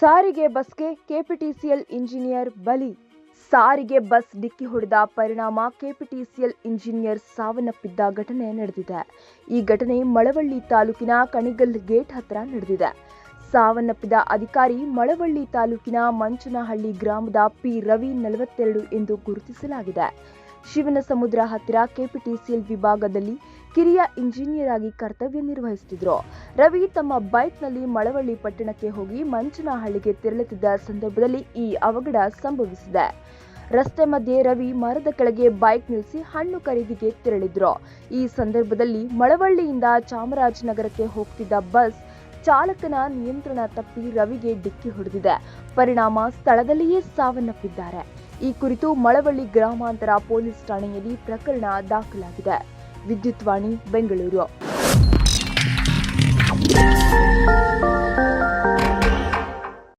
ಸಾರಿಗೆ ಬಸ್ಗೆ KPTCL engineer ಬಲಿ. ಸಾರಿಗೆ ಬಸ್ ಡಿಕ್ಕಿ ಹೊಡೆದ ಪರಿಣಾಮ ಕೆಪಿಟಿಸಿಎಲ್ ಇಂಜಿನಿಯರ್ ಸಾವನ್ನಪ್ಪಿದ್ದ ಘಟನೆ ನಡೆದಿದೆ. ಈ ಘಟನೆ ಮಳವಳ್ಳಿ ತಾಲೂಕಿನ ಕಣಿಗಲ್ ಗೇಟ್ ಹತ್ರ ನಡೆದಿದೆ. ಸಾವನ್ನಪ್ಪಿದ ಅಧಿಕಾರಿ ಮಳವಳ್ಳಿ ತಾಲೂಕಿನ ಮಂಚನಹಳ್ಳಿ ಗ್ರಾಮದ ಪಿ ರವಿ ನಲವತ್ತೆರಡು ಎಂದು ಗುರುತಿಸಲಾಗಿದೆ. ಶಿವನ ಸಮುದ್ರ ಹತ್ತಿರ ಕೆಪಿಟಿಸಿಎಲ್ ವಿಭಾಗದಲ್ಲಿ ಕಿರಿಯ ಇಂಜಿನಿಯರ್ ಆಗಿ ಕರ್ತವ್ಯ ನಿರ್ವಹಿಸುತ್ತಿದ್ದರು ರವಿ ತಮ್ಮ ಬೈಕ್ನಲ್ಲಿ ಮಳವಳ್ಳಿ ಪಟ್ಟಣಕ್ಕೆ ಹೋಗಿ ಮಂಚನಹಳ್ಳಿಗೆ ತೆರಳುತ್ತಿದ್ದ ಸಂದರ್ಭದಲ್ಲಿ ಈ ಅವಘಡ ಸಂಭವಿಸಿದೆ. ರಸ್ತೆ ಮಧ್ಯೆ ರವಿ ಮರದ ಕೆಳಗೆ ಬೈಕ್ ನಿಲ್ಲಿಸಿ ಹಣ್ಣು ಖರೀದಿಗೆ ತೆರಳಿದ್ರು. ಈ ಸಂದರ್ಭದಲ್ಲಿ ಮಳವಳ್ಳಿಯಿಂದ ಚಾಮರಾಜನಗರಕ್ಕೆ ಹೋಗ್ತಿದ್ದ ಬಸ್ ಚಾಲಕನ ನಿಯಂತ್ರಣ ತಪ್ಪಿ ರವಿಗೆ ಡಿಕ್ಕಿ ಹೊಡೆದಿದೆ. ಪರಿಣಾಮ ಸ್ಥಳದಲ್ಲಿಯೇ ಸಾವನ್ನಪ್ಪಿದ್ದಾರೆ. ಈ ಕುರಿತು ಮಳವಳ್ಳಿ ಗ್ರಾಮಾಂತರ ಪೊಲೀಸ್ ಠಾಣೆಯಲ್ಲಿ ಪ್ರಕರಣ ದಾಖಲಾಗಿದೆ. ವಿದ್ಯುತ್ ವಾಣಿ ಬೆಂಗಳೂರು.